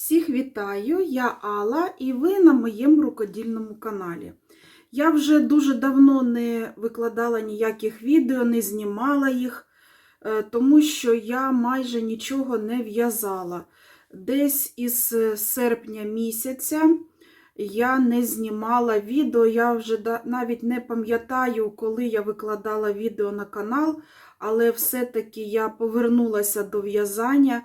Всіх вітаю, я Алла, і ви на моєму рукодільному каналі. Я вже дуже давно не викладала ніяких відео, не знімала їх, е, тому що я майже нічого не в'язала. Десь із е, серпня місяця я не знімала відео. Я вже навіть не пам'ятаю, коли я викладала відео на канал, але все-таки я повернулася до в'язання.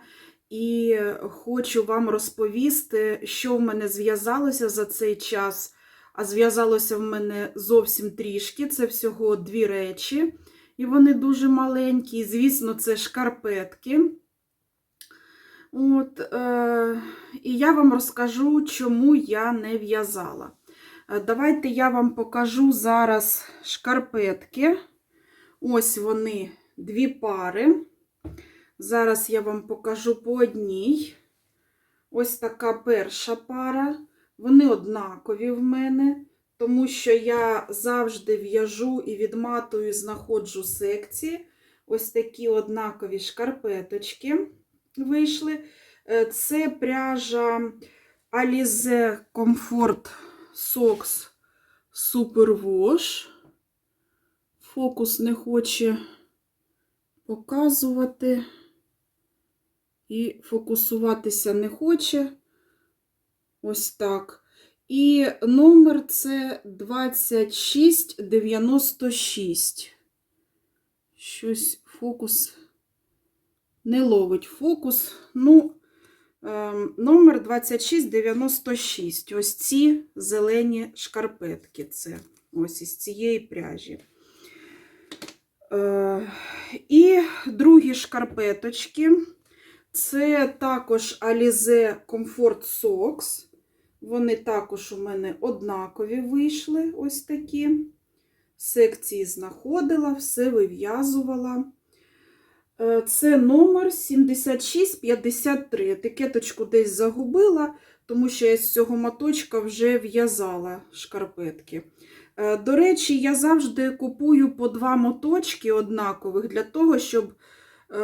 І хочу вам розповісти, що в мене зв'язалося за цей час. А зв'язалося в мене зовсім трішки. Це всього дві речі, і вони дуже маленькі. Звісно, це шкарпетки. От, е, і я вам розкажу, чому я не в'язала. Е, Давайте я вам покажу зараз шкарпетки. Ось вони, дві пари. Зараз я вам покажу по одній. Ось така перша пара. Вони однакові в мене, тому що я завжди в'яжу і відматую, знаходжу секції. Ось такі однакові шкарпеточки вийшли. Е, Це пряжа Alize Comfort Socks Super Wash. Фокус не хоче показувати і фокусуватися не хоче. Ось так. І номер це 2696. Щось фокус не ловить фокус. Ну, ем, номер 2696. Ось ці зелені шкарпетки. Це ось із цієї пряжі. Е, І другі шкарпеточки. Це також Alize Comfort Socks. Вони також у мене однакові вийшли, ось такі. Секції знаходила, все вив'язувала. Е, Це номер 7653. Етикеточку десь загубила, тому що я з цього моточка вже в'язала шкарпетки. Е, До речі, я завжди купую по два моточки однакових для того, щоб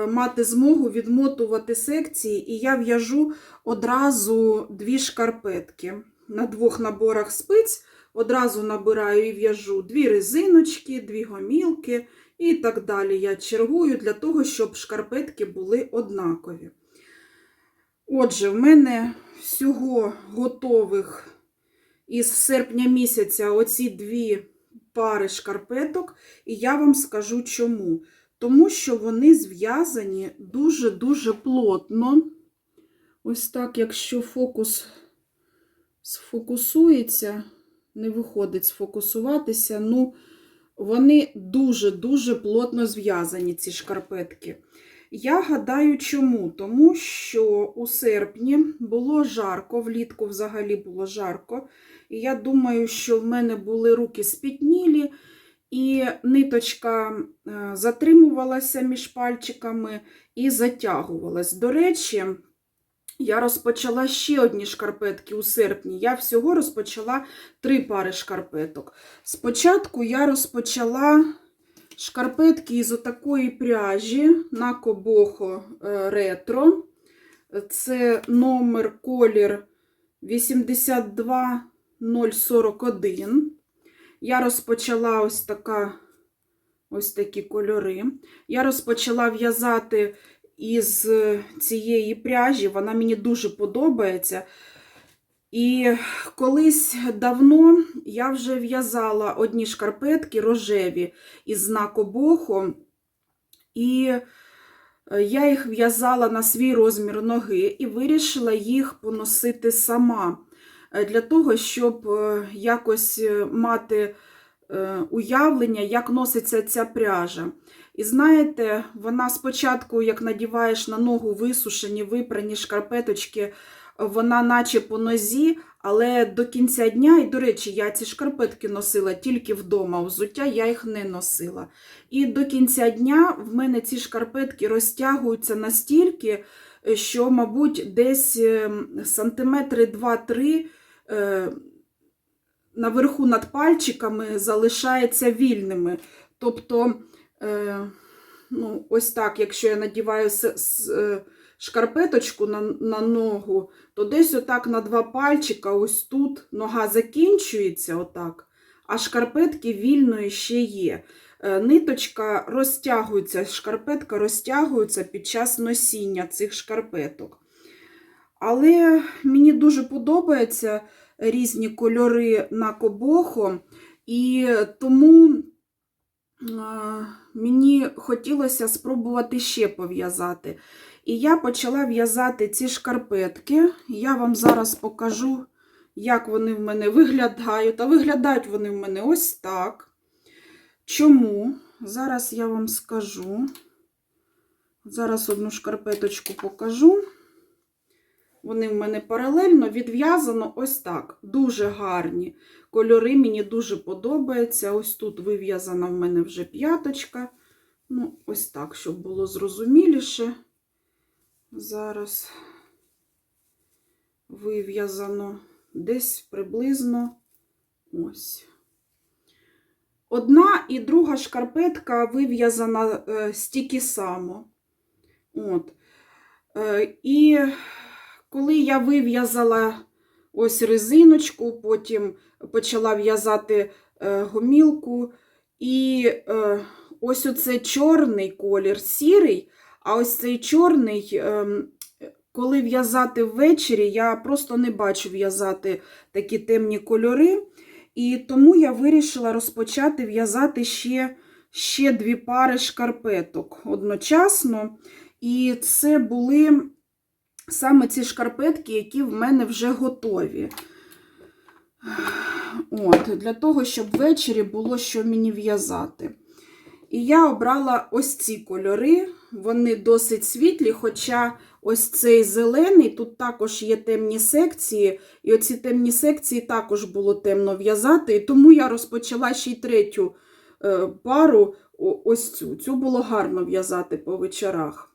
мати змогу відмотувати секції, і я в'яжу одразу дві шкарпетки. На двох наборах спиць одразу набираю і в'яжу дві резиночки, дві гомілки і так далі. Я чергую для того, щоб шкарпетки були однакові. Отже, в мене всього готових із серпня місяця оці дві пари шкарпеток, і я вам скажу чому. Тому що вони зв'язані дуже-дуже плотно. Ось так, якщо фокус сфокусується, не виходить сфокусуватися, ну, вони дуже-дуже плотно зв'язані, ці шкарпетки. Я гадаю, чому? Тому що у серпні було жарко, влітку взагалі було жарко. І я думаю, що в мене були руки спітнілі, і ниточка е, затримувалася між пальчиками і затягувалась. До речі, я розпочала ще одні шкарпетки у серпні. Я всього розпочала три пари шкарпеток. Спочатку я розпочала шкарпетки із отакої пряжі на Кобохо е, ретро. Це номер колір 82041. Я розпочала ось така ось такі кольори. Я розпочала в'язати із цієї пряжі, вона мені дуже подобається. І колись давно я вже в'язала одні шкарпетки рожеві із знаку Бохо, і е, я їх в'язала на свій розмір ноги і вирішила їх поносити сама для того, щоб е, якось е, мати е, уявлення, як носиться ця пряжа. І знаєте, вона спочатку, як надіваєш на ногу висушені, випрані шкарпеточки, вона наче по нозі, але до кінця дня, і, до речі, я ці шкарпетки носила тільки вдома, взуття я їх не носила. І до кінця дня в мене ці шкарпетки розтягуються настільки, що, мабуть, десь е, сантиметри 2-3 е, наверху над пальчиками залишаються вільними. Тобто, е, ну, ось так, якщо я надіваю е, шкарпеточку на, на ногу, то десь отак на два пальчика, ось тут нога закінчується, отак, а шкарпетки вільно ще є. Е, Ниточка розтягується, шкарпетка розтягується під час носіння цих шкарпеток. Але мені дуже подобаються різні кольори на кобохо, і тому мені хотілося спробувати ще пов'язати. І я почала в'язати ці шкарпетки. Я вам зараз покажу, як вони в мене виглядають. А виглядають вони в мене ось так. Чому? Зараз я вам скажу. Зараз одну шкарпеточку покажу. Вони в мене паралельно відв'язано ось так. Дуже гарні. Кольори мені дуже подобаються. Ось тут вив'язана в мене вже п'яточка. Ну, ось так, щоб було зрозуміліше. Зараз вив'язано десь приблизно ось. Одна і друга шкарпетка вив'язана е, стільки само. От. Е, і коли я вив'язала ось резиночку, потім почала в'язати е, гомілку, і е, ось оце чорний колір, сірий, а ось цей чорний, е, коли в'язати ввечері, я просто не бачу в'язати такі темні кольори. І тому я вирішила розпочати в'язати ще, ще дві пари шкарпеток одночасно. І це були саме ці шкарпетки, які в мене вже готові. От, Для того, щоб ввечері було що мені в'язати. І я обрала ось ці кольори, вони досить світлі, хоча ось цей зелений, тут також є темні секції, і оці темні секції також було темно в'язати, і тому я розпочала ще й третю е, пару, ось цю. Цю було гарно в'язати по вечорах.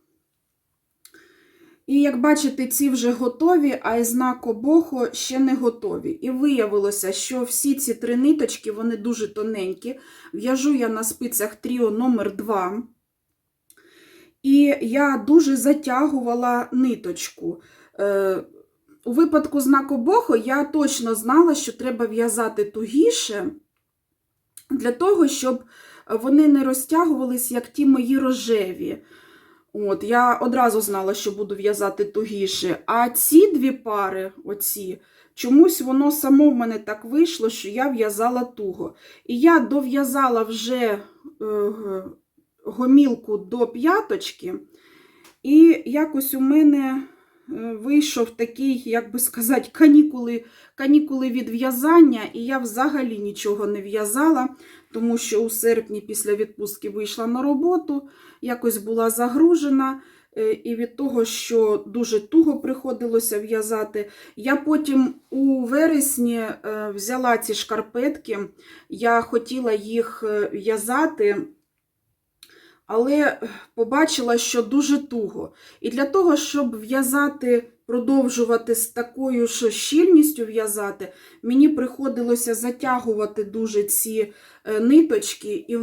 І як бачите, ці вже готові, а із знаку Бохо ще не готові. І виявилося, що всі ці три ниточки, вони дуже тоненькі. В'яжу я на спицях тріо номер 2 І я дуже затягувала ниточку. Е, у випадку знаку Бохо я точно знала, що треба в'язати тугіше, для того, щоб вони не розтягувались, як ті мої рожеві. От, я одразу знала, що буду в'язати тугіше. А ці дві пари, оці, чомусь воно само в мене так вийшло, що я в'язала туго. І я дов'язала вже е, гомілку до п'яточки, і якось у мене вийшов такий, як би сказати, канікули, канікули від в'язання, і я взагалі нічого не в'язала, тому що у серпні після відпустки вийшла на роботу якось була загружена, е, і від того, що дуже туго приходилося в'язати. Я потім у вересні е, взяла ці шкарпетки, я хотіла їх е, в'язати. Але побачила, що дуже туго. І для того, щоб в'язати, продовжувати з такою ж щільністю в'язати, мені приходилося затягувати дуже ці е, ниточки, і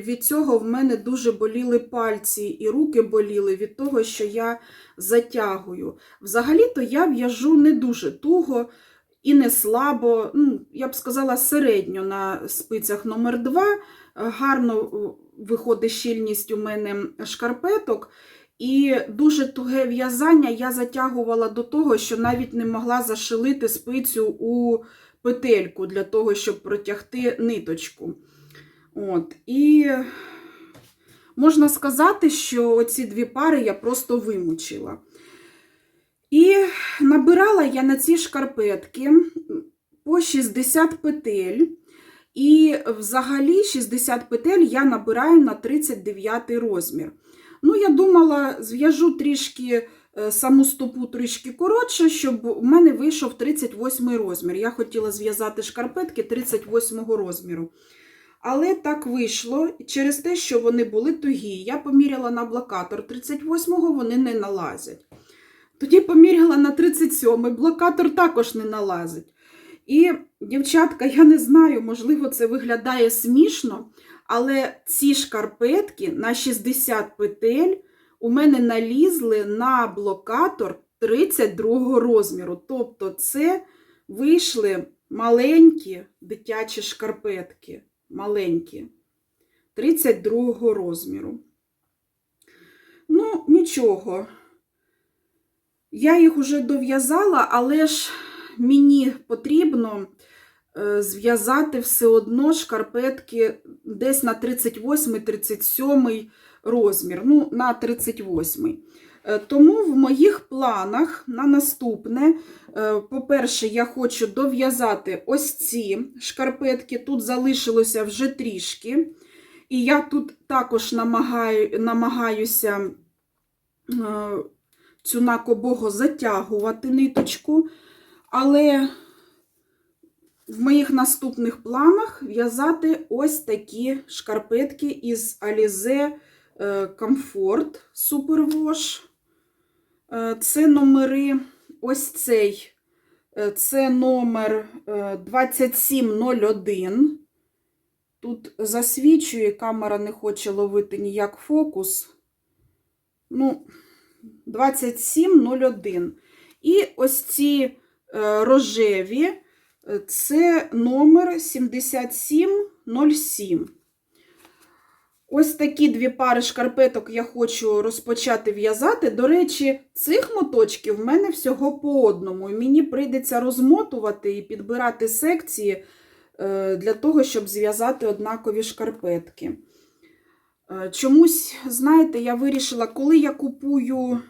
від цього в мене дуже боліли пальці, і руки боліли від того, що я затягую. Взагалі-то я в'яжу не дуже туго і не слабо, ну, я б сказала, середньо на спицях номер 2 Гарно е, виходить щільність у мене шкарпеток. І дуже туге в'язання я затягувала до того, що навіть не могла зашилити спицю у петельку для того, щоб протягти ниточку. От. І можна сказати, що оці дві пари я просто вимучила. І набирала я на ці шкарпетки по 60 петель. І взагалі 60 петель я набираю на 39 розмір. Ну, я думала, зв'яжу трішки е, саму стопу трішки коротше, щоб у мене вийшов 38 розмір. Я хотіла зв'язати шкарпетки 38 розміру. Але так вийшло через те, що вони були тугі. Я поміряла на блокатор 38-го, вони не налазять. Тоді поміряла на 37-й, блокатор також не налазить. І, дівчатка, я не знаю, можливо, це виглядає смішно, але ці шкарпетки на 60 петель у мене налізли на блокатор 32 розміру. Тобто, це вийшли маленькі дитячі шкарпетки. Маленькі. 32 розміру. Ну, нічого. Я їх уже дов'язала, але ж мені потрібно е, зв'язати все одно шкарпетки десь на 38-37 розмір. Ну, на 38. Е, Тому в моїх планах на наступне, е, по-перше, я хочу дов'язати ось ці шкарпетки. Тут залишилося вже трішки. І я тут також намагаю, намагаюся цю накобого затягувати ниточку, але в моїх наступних планах в'язати ось такі шкарпетки із Alize е, Comfort Superwash. Е, Це номери, ось цей, е, це номер е, 2701. Тут засвічує, камера не хоче ловити ніяк фокус. Ну, 2701. І ось ці рожеві, е, це номер 7707. Ось такі дві пари шкарпеток я хочу розпочати в'язати. До речі, цих моточків в мене всього по одному. І мені прийдеться розмотувати і підбирати секції е, для того, щоб зв'язати однакові шкарпетки. Е, Чомусь, знаєте, я вирішила, коли я купую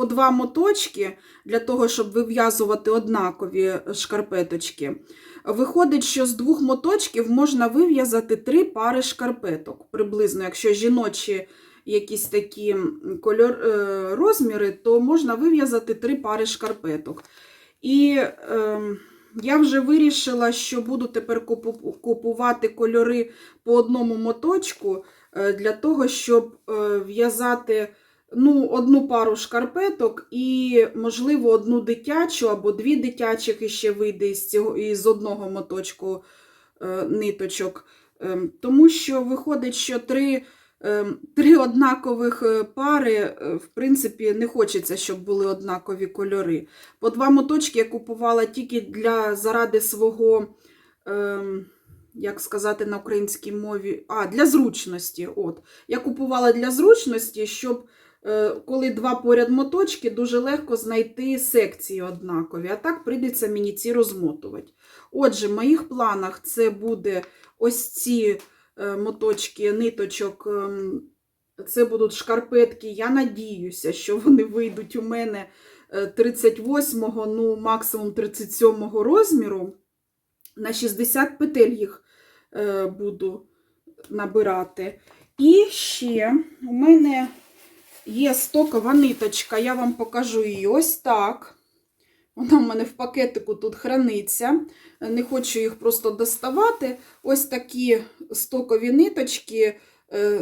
по два моточки для того, щоб вив'язувати однакові шкарпеточки, виходить, що з двох моточків можна вив'язати три пари шкарпеток. Приблизно, якщо жіночі якісь такі кольор, е, розміри, то можна вив'язати три пари шкарпеток. І е, я вже вирішила, що буду тепер купувати кольори по одному моточку е, для того, щоб е, в'язати ну, одну пару шкарпеток і, можливо, одну дитячу або дві дитячих іще вийде із, цього, із одного моточку е, ниточок. Ем, Тому що виходить, що три, ем, три однакових е, пари, е, в принципі, не хочеться, щоб були однакові кольори. По два моточки я купувала тільки для заради свого. ем, як сказати на українській мові, а, для зручності. От. Я купувала для зручності, щоб е, коли два поряд моточки, дуже легко знайти секції однакові. А так прийдеться мені ці розмотувати. Отже, в моїх планах це буде ось ці е, моточки ниточок. ем, Це будуть шкарпетки. Я надіюся, що вони вийдуть у мене е, 38-го, ну максимум 37-го розміру. На 60 петель їх е, буду набирати. І ще у мене є стокова ниточка, я вам покажу її ось так. Вона в мене в пакетику тут храниться. Не хочу їх просто доставати. Ось такі стокові ниточки е,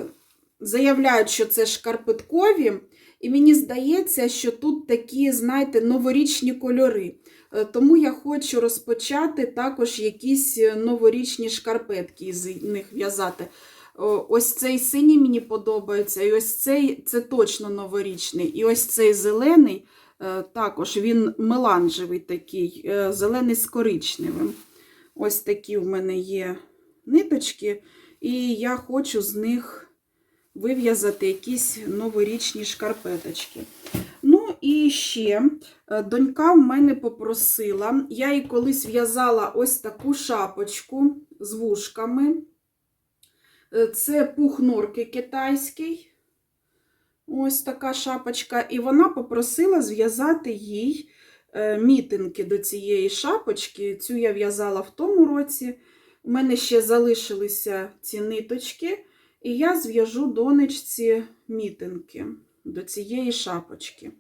заявляють, що це шкарпеткові. І мені здається, що тут такі, знаєте, новорічні кольори. Е, Тому я хочу розпочати також якісь е, новорічні шкарпетки з них в'язати. Ось цей синій мені подобається, і ось цей це точно новорічний. І ось цей зелений е, також він меланжевий такий, е, зелений з коричневим. Ось такі в мене є ниточки, і я хочу з них вив'язати якісь новорічні шкарпеточки. Ну і ще е, донька в мене попросила, я їй колись в'язала ось таку шапочку з вушками. Е, Це пух норки китайський. Ось така шапочка. І вона попросила зв'язати їй е, мітинки до цієї шапочки. Цю я в'язала в тому році. У мене ще залишилися ці ниточки, і я зв'яжу донечці мітинки до цієї шапочки.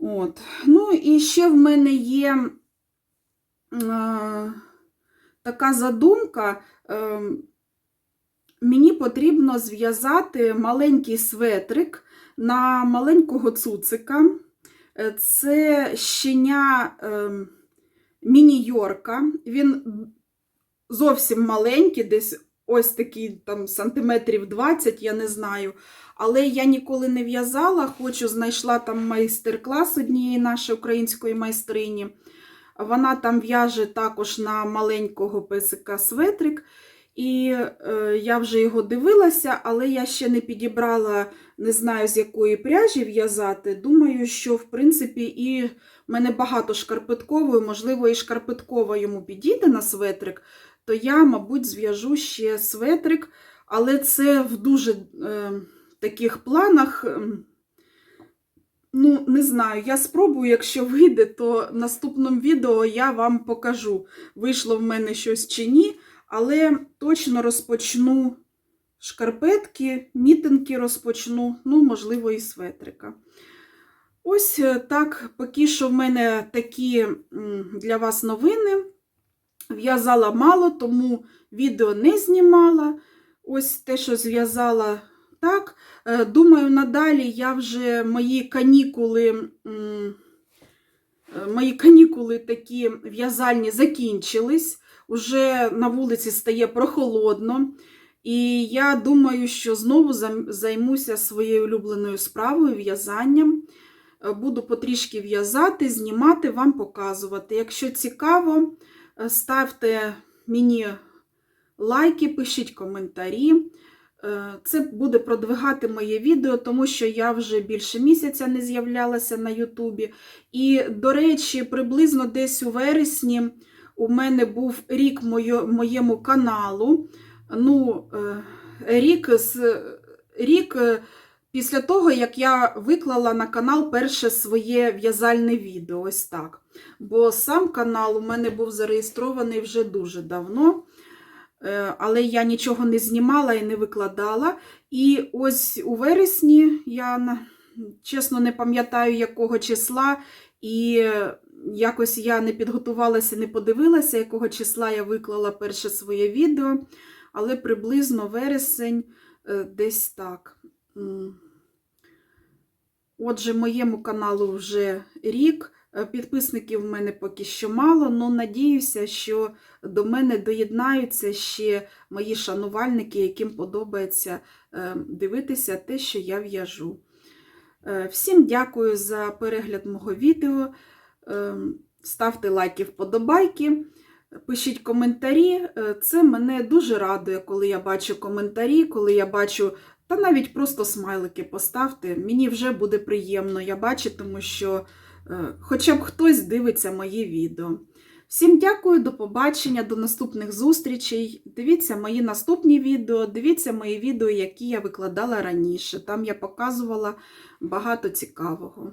От. Ну, і ще в мене є е, така задумка. Мені потрібно зв'язати маленький светрик на маленького цуцика. Е, Це щеня е, міні-йорка. Він зовсім маленький, десь ось такий там сантиметрів 20, я не знаю. Але я ніколи не в'язала, хочу, знайшла там майстер-клас однієї нашої української майстрині. Вона там в'яже також на маленького песика светрик. І е, я вже його дивилася, але я ще не підібрала, не знаю з якої пряжі в'язати. Думаю, що в принципі і в мене багато шкарпеткової, можливо, і шкарпеткова йому підійде на светрик, то я, мабуть, зв'яжу ще светрик, але це в дуже е, таких планах. ем, Ну, не знаю, я спробую, якщо вийде, то наступному відео я вам покажу, вийшло в мене щось чи ні, але точно розпочну шкарпетки, мітинки розпочну, ну, можливо, і светрика. Ось е, так, поки що в мене такі для вас новини. В'язала мало, тому відео не знімала. Ось те, що зв'язала так. Е, Думаю, надалі я вже мої канікули, е, мої канікули такі в'язальні закінчились. Уже на вулиці стає прохолодно. І я думаю, що знову займуся своєю улюбленою справою в'язанням. Е, Буду потрішки в'язати, знімати, вам показувати. Якщо цікаво, е, ставте мені лайки, пишіть коментарі. Е, Це буде продвигати моє відео, тому що я вже більше місяця не з'являлася на Ютубі. І, до речі, приблизно десь у вересні у мене був рік моє- моєму каналу. Ну, е, рік, з, рік е, після того, як я виклала на канал перше своє в'язальне відео. Ось так. Бо сам канал у мене був зареєстрований вже дуже давно. Е, Але я нічого не знімала і не викладала. І ось у вересні я чесно не пам'ятаю, якого числа, і якось я не підготувалася, не подивилася, якого числа я виклала перше своє відео, але приблизно вересень е, десь так. Отже, моєму каналу вже рік. Е, Підписників в мене поки що мало, але надіюся, що до мене доєднаються ще мої шанувальники, яким подобається е, дивитися те, що я в'яжу. Всім дякую за перегляд мого відео. Е, Ставте лайки, вподобайки, пишіть коментарі. Е, Це мене дуже радує, коли я бачу коментарі, коли я бачу, та навіть просто смайлики поставте. Мені вже буде приємно я бачитиму, що е, хоча б хтось дивиться мої відео. Всім дякую, до побачення, до наступних зустрічей. Дивіться мої наступні відео, дивіться мої відео, які я викладала раніше. Там я показувала багато цікавого.